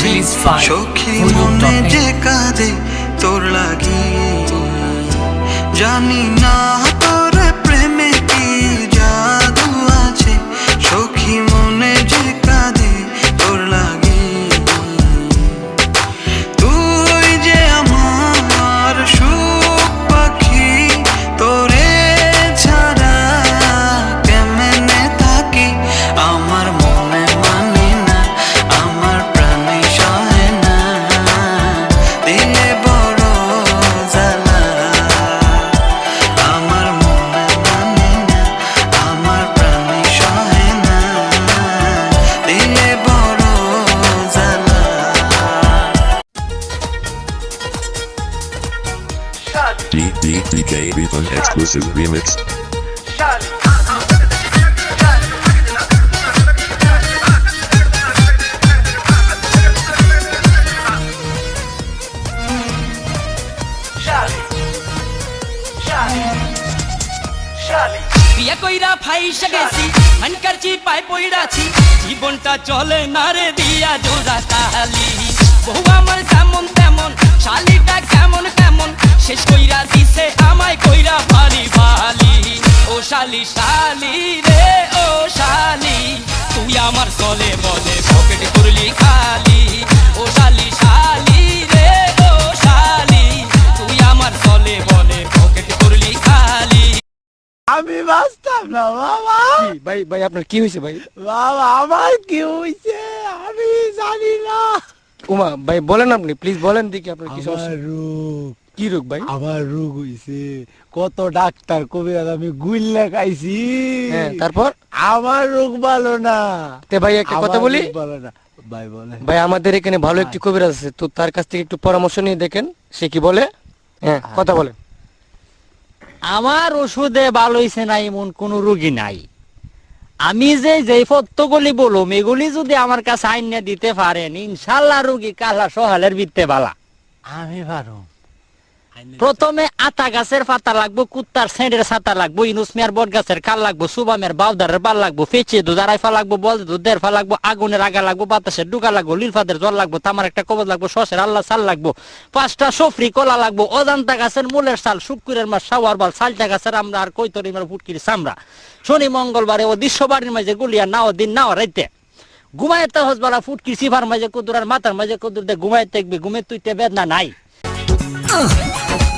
আছে. সখী মনে dot যে কাঁদে তোর লাগি জানি না তোর প্রেমে DDDJ Viva exclusive remix. কইরা ফাইসা গেছি হানকারছি পাই পইড়াছি, জীবনটা চলে না রে দিয়া জোড়া তালি বহু আমার যেমন তেমন, শালিটা কেমন কেমন শেষ কইরা শালি শালি রে ও শালি। তুই আমার চলে বলে পকেট করলি খালি। ও শালি শালি রে ও শালি। তুই আমার চলে বলে পকেট করলি খালি। আমি বাঁচতাম না বাবা। ভাই ভাই আপনার কি হয়েছে ভাই? বাবা আমার কি হয়েছে? আমি জানি না। উমা ভাই বলেন আপনি প্লিজ বলেন দেখি আপনার কি সমস্যা। রোগ কি রোগ ভাই? আমার রোগ হইছে কত ডাক্তার কবিরাজ আমি গুইল্লা খাইছি। হ্যাঁ তারপর? আমার রোগ ভালো না। তে ভাই একটা কথা বলি? ভালো না। ভাই বলে ভাই আমাদের এখানে ভালো একটি কবিরাজ আছে তো তার কাছ থেকে একটু পরামর্শ নিয়ে দেখেন সে কি বলে? হ্যাঁ কথা বলেন। আমার ওষুধে ভালো হইছে না এমন কোন রোগী নাই। আমি যে যে পত্তগুলি বলুম এগুলি যদি আমার কাছে আইন দিতে পারেন ইনশাল্লাহ রোগী কালা সহালের বিত্তে বালা। আমি পারো প্রথমে আতা গাছের পাতা লাগবো, কুত্তার সেঁড়ের ছাতা লাগবো, ইনুস মিয়ার বট গাছের কাল লাগবো সুবামের বাউদারের বাল লাগবো, ফেচে দুধারাই ফা লাগবো, বল দুধের ফা লাগবো, আগুনের আগা লাগবো, বাতাসের ডুকা লাগবো লিলফাদের জল লাগবো, তামার একটা কবজ লাগবো, শসের আল্লাহ সাল লাগবো, পাঁচটা সফরি কলা লাগবো, অজান্তা গাছের মূলের সাল শুক্রের মাস সাওয়ার বাল, সালটা গাছের আমরা আর কৈতরি মার ফুটকির চামড়া। শনি মঙ্গলবারে ও দৃশ্যবাড়ির মাঝে গুলিয়া নাও দিন, নাও রাইতে। ঘুমাইতে হসবালা ফুটকি সিফার মাঝে কুদুর আর মাথার মাঝে কুদুর দে, ঘুমাইতে ঘুমে তুইতে বেদনা নাই। 嗯。